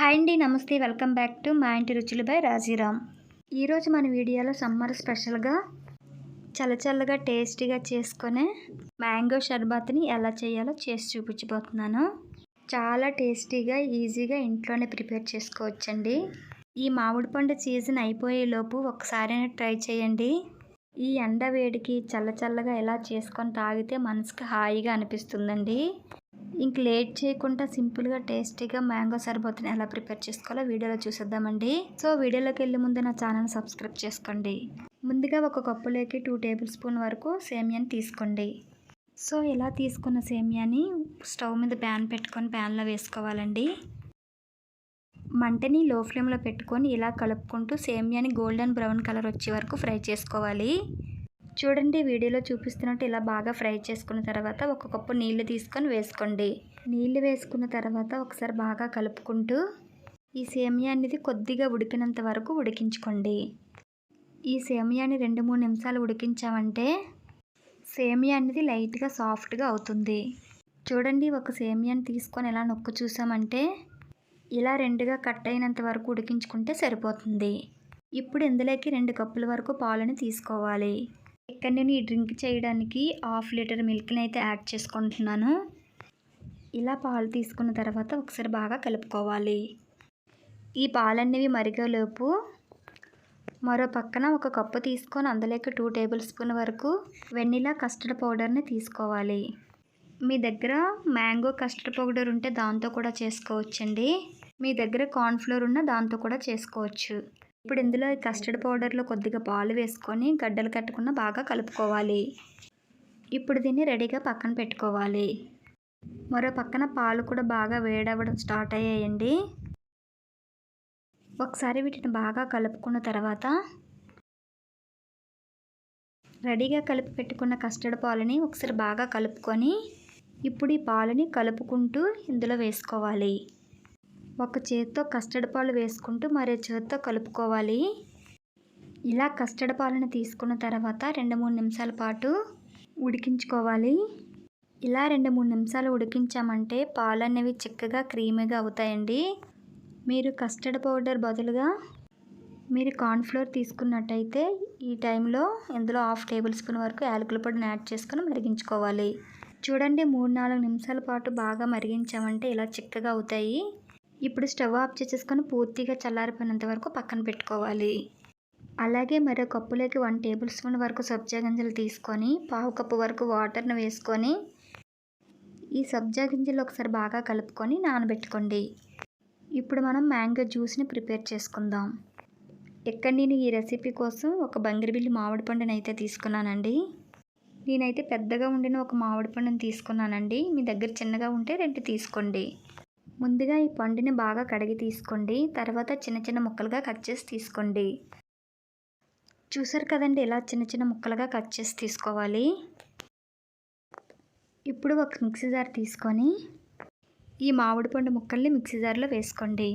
Hi అండి నమస్తే. Welcome back to మా ఇంటి రుచులు బై రాజీరామ్. ఈరోజు మన వీడియోలో సమ్మర్ స్పెషల్గా చల్లచల్లగా టేస్టీగా చేసుకునే మ్యాంగో షర్బత్ని ఎలా చేయాలో చేసి చూపించబోతున్నాను. చాలా టేస్టీగా ఈజీగా ఇంట్లోనే ప్రిపేర్ చేసుకోవచ్చండి. ఈ మామిడి పండు సీజన్ అయిపోయేలోపు ఒకసారి ట్రై చేయండి. ఈ ఎండ వేడికి చల్లచల్లగా ఎలా చేసుకొని తాగితే మనసుకి హాయిగా అనిపిస్తుందండి. ఇంక లేట్ చేయకుండా సింపుల్గా టేస్టీగా మ్యాంగో సరిపోతుంది ఎలా ప్రిపేర్ చేసుకోవాలో వీడియోలో చూసేద్దామండి. సో వీడియోలోకి వెళ్ళే ముందు నా ఛానల్ సబ్స్క్రైబ్ చేసుకోండి. ముందుగా ఒక కప్పులోకి టూ టేబుల్ స్పూన్ వరకు సేమియాని తీసుకోండి. సో ఇలా తీసుకున్న సేమియాని స్టవ్ మీద ప్యాన్ పెట్టుకొని ప్యాన్లో వేసుకోవాలండి. మంటని లో ఫ్లేమ్లో పెట్టుకొని ఇలా కలుపుకుంటూ సేమియాని గోల్డెన్ బ్రౌన్ కలర్ వచ్చే వరకు ఫ్రై చేసుకోవాలి. చూడండి వీడియోలో చూపిస్తున్నట్టు ఇలా బాగా ఫ్రై చేసుకున్న తర్వాత ఒక కప్పు నీళ్ళు తీసుకొని వేసుకోండి. నీళ్ళు వేసుకున్న తర్వాత ఒకసారి బాగా కలుపుకుంటూ ఈ సేమియా అనేది కొద్దిగా ఉడికినంత వరకు ఉడికించుకోండి. ఈ సేమియాని రెండు మూడు నిమిషాలు ఉడికించామంటే సేమియా అనేది లైట్గా సాఫ్ట్గా అవుతుంది. చూడండి ఒక సేమియాని తీసుకొని ఎలా నొక్కు చూసామంటే ఇలా రెండుగా కట్ అయినంత వరకు ఉడికించుకుంటే సరిపోతుంది. ఇప్పుడు ఇందులోకి రెండు కప్పుల వరకు పాలని తీసుకోవాలి. ఇక్కడ నేను ఈ డ్రింక్ చేయడానికి హాఫ్ లీటర్ మిల్క్ని అయితే యాడ్ చేసుకుంటున్నాను. ఇలా పాలు తీసుకున్న తర్వాత ఒకసారి బాగా కలుపుకోవాలి. ఈ పాలన్నవి మరిగేలోపు మరో పక్కన ఒక కప్పు తీసుకొని అందులోకి టూ టేబుల్ స్పూన్ వరకు వెనిలా కస్టర్డ్ పౌడర్ని తీసుకోవాలి. మీ దగ్గర మ్యాంగో కస్టర్డ్ పౌడర్ ఉంటే దాంతో కూడా చేసుకోవచ్చండి. మీ దగ్గర కార్న్ఫ్లోర్ ఉన్న దాంతో కూడా చేసుకోవచ్చు. ఇప్పుడు ఇందులో కస్టర్డ్ పౌడర్లో కొద్దిగా పాలు వేసుకొని గడ్డలు కట్టకుండా బాగా కలుపుకోవాలి. ఇప్పుడు దీన్ని రెడీగా పక్కన పెట్టుకోవాలి. మరో పక్కన పాలు కూడా బాగా వేడవడం స్టార్ట్ అయ్యాయండి. ఒకసారి వీటిని బాగా కలుపుకున్న తర్వాత రెడీగా కలిపి పెట్టుకున్న కస్టర్డ్ పాలని ఒకసారి బాగా కలుపుకొని ఇప్పుడు ఈ పాలని కలుపుకుంటూ ఇందులో వేసుకోవాలి. ఒక చేత్తో కస్టర్డ్ పాలు వేసుకుంటూ మరో చేత్తో కలుపుకోవాలి. ఇలా కస్టర్డ్ పాలను తీసుకున్న తర్వాత రెండు మూడు నిమిషాల పాటు ఉడికించుకోవాలి. ఇలా రెండు మూడు నిమిషాలు ఉడికించామంటే పాలు అనేవి చిక్కగా క్రీమీగా అవుతాయండి. మీరు కస్టర్డ్ పౌడర్ బదులుగా మీరు కార్న్ఫ్లోర్ తీసుకున్నట్టయితే ఈ టైంలో ఇందులో హాఫ్ టేబుల్ స్పూన్ వరకు యాలకుల పొడిని యాడ్ చేసుకొని మరిగించుకోవాలి. చూడండి మూడు నాలుగు నిమిషాల పాటు బాగా మరిగించామంటే ఇలా చిక్కగా అవుతాయి. ఇప్పుడు స్టవ్ ఆఫ్ చేసేసుకొని పూర్తిగా చల్లారిపోయినంత వరకు పక్కన పెట్టుకోవాలి. అలాగే మరో కప్పులోకి వన్ టేబుల్ స్పూన్ వరకు సబ్జా గింజలు తీసుకొని పావు కప్పు వరకు వాటర్ను వేసుకొని ఈ సబ్జా గింజలు ఒకసారి బాగా కలుపుకొని నానబెట్టుకోండి. ఇప్పుడు మనం మ్యాంగో జ్యూస్ని ప్రిపేర్ చేసుకుందాం. ఎక్కడ నేను ఈ రెసిపీ కోసం ఒక బంగిరిబిల్లి మామిడి పండుని అయితే తీసుకున్నానండి. నేనైతే పెద్దగా ఉండిన ఒక మామిడి పండుని తీసుకున్నానండి. మీ దగ్గర చిన్నగా ఉంటే రెండు తీసుకోండి. ముందుగా ఈ పండుని బాగా కడిగి తీసుకోండి. తర్వాత చిన్న చిన్న ముక్కలుగా కట్ చేసి తీసుకోండి. చూసారు కదండి ఇలా చిన్న చిన్న ముక్కలుగా కట్ చేసి తీసుకోవాలి. ఇప్పుడు ఒక మిక్సీ జార్ తీసుకొని ఈ మామిడి పండు ముక్కల్ని మిక్సీ జార్లో వేసుకోండి.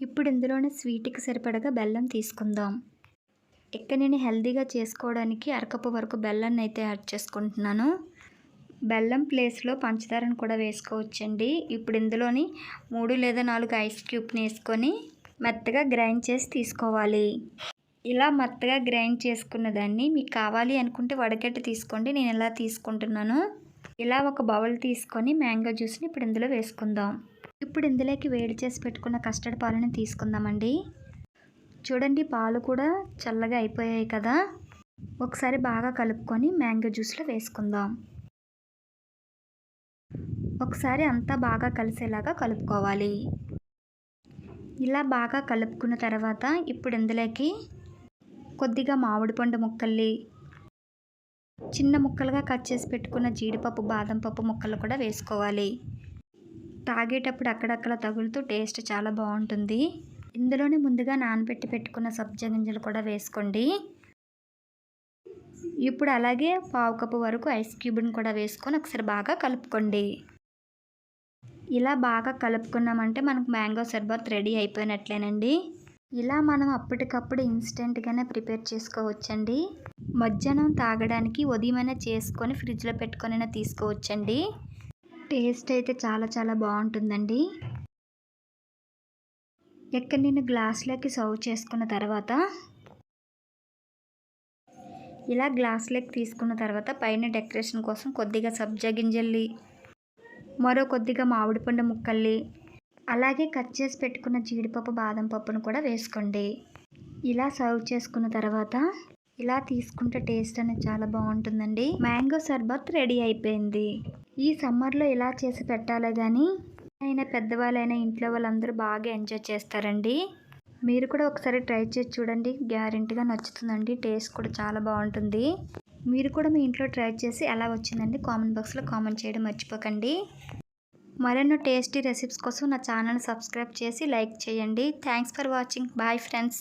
ఇప్పుడు ఇందులోనే స్వీట్కి సరిపడగా బెల్లం తీసుకుందాం. ఇక్కడ నేను హెల్తీగా చేసుకోవడానికి అరకప్పు వరకు బెల్లాన్ని అయితే యాడ్ చేసుకుంటున్నాను. బెల్లం ప్లేస్లో పంచదారను కూడా వేసుకోవచ్చండి. ఇప్పుడు ఇందులోని మూడు లేదా నాలుగు ఐస్ క్యూబ్ని వేసుకొని మెత్తగా గ్రైండ్ చేసి తీసుకోవాలి. ఇలా మెత్తగా గ్రైండ్ చేసుకున్న దాన్ని మీకు కావాలి అనుకుంటే వడగట్టి తీసుకోండి. నేను ఇలా తీసుకుంటున్నాను. ఇలా ఒక బౌల్ తీసుకొని మ్యాంగో జ్యూస్ని ఇప్పుడు ఇందులో వేసుకుందాం. ఇప్పుడు ఇందులోకి వేడి చేసి పెట్టుకున్న కస్టర్డ్ పాలని తీసుకుందామండి. చూడండి పాలు కూడా చల్లగా అయిపోయాయి కదా. ఒకసారి బాగా కలుపుకొని మ్యాంగో జ్యూస్లో వేసుకుందాం. ఒకసారి అంతా బాగా కలిసేలాగా కలుపుకోవాలి. ఇలా బాగా కలుపుకున్న తర్వాత ఇప్పుడు ఇందులోకి కొద్దిగా మామిడి పండు ముక్కల్ని చిన్న ముక్కలుగా కట్ చేసి పెట్టుకున్న జీడిపప్పు బాదం పప్పు ముక్కలు కూడా వేసుకోవాలి. తాగేటప్పుడు అక్కడక్కడ తగులుతూ టేస్ట్ చాలా బాగుంటుంది. ఇందులోనే ముందుగా నానబెట్టి పెట్టుకున్న సబ్జా గింజలు కూడా వేసుకోండి. ఇప్పుడు అలాగే పావు కప్పు వరకు ఐస్ క్యూబ్ని కూడా వేసుకొని ఒకసారి బాగా కలుపుకోండి. ఇలా బాగా కలుపుకున్నామంటే మనకు మ్యాంగో సర్బత్ రెడీ అయిపోయినట్లేనండి. ఇలా మనం అప్పటికప్పుడు ఇన్స్టెంట్గానే ప్రిపేర్ చేసుకోవచ్చండి. మధ్యాహ్నం తాగడానికి ఉదయమైనా చేసుకొని ఫ్రిడ్జ్లో పెట్టుకొని తీసుకోవచ్చండి. టేస్ట్ అయితే చాలా చాలా బాగుంటుందండి. ఇక్కడ నేను గ్లాస్లోకి సర్వ్ చేసుకున్న తర్వాత ఇలా గ్లాస్లోకి తీసుకున్న తర్వాత పైన డెకరేషన్ కోసం కొద్దిగా సబ్జా గింజల్ని మరో కొద్దిగా మామిడి పండు ముక్కల్ని అలాగే కట్ చేసి పెట్టుకున్న జీడిపప్పు బాదం పప్పును కూడా వేసుకోండి. ఇలా సర్వ్ చేసుకున్న తర్వాత ఇలా తీసుకుంటే టేస్ట్ అనేది చాలా బాగుంటుందండి. మ్యాంగో సర్బత్ రెడీ అయిపోయింది. ఈ సమ్మర్లో ఇలా చేసి పెట్టాలి కానీ అయినా పెద్దవాళ్ళైనా ఇంట్లో వాళ్ళందరూ బాగా ఎంజాయ్ చేస్తారండి. మీరు కూడా ఒకసారి ట్రై చేసి చూడండి. గ్యారెంటీగా నచ్చుతుందండి. టేస్ట్ కూడా చాలా బాగుంటుంది. మీరు కూడా మీ ఇంట్లో ట్రై చేసి ఎలా వచ్చిందండి కామెంట్ బాక్స్లో కామెంట్ చేయడం మర్చిపోకండి. మరెన్నో టేస్టీ రెసిపీస్ కోసం నా ఛానల్ సబ్స్క్రైబ్ చేసి లైక్ చేయండి. Thanks for watching. Bye friends.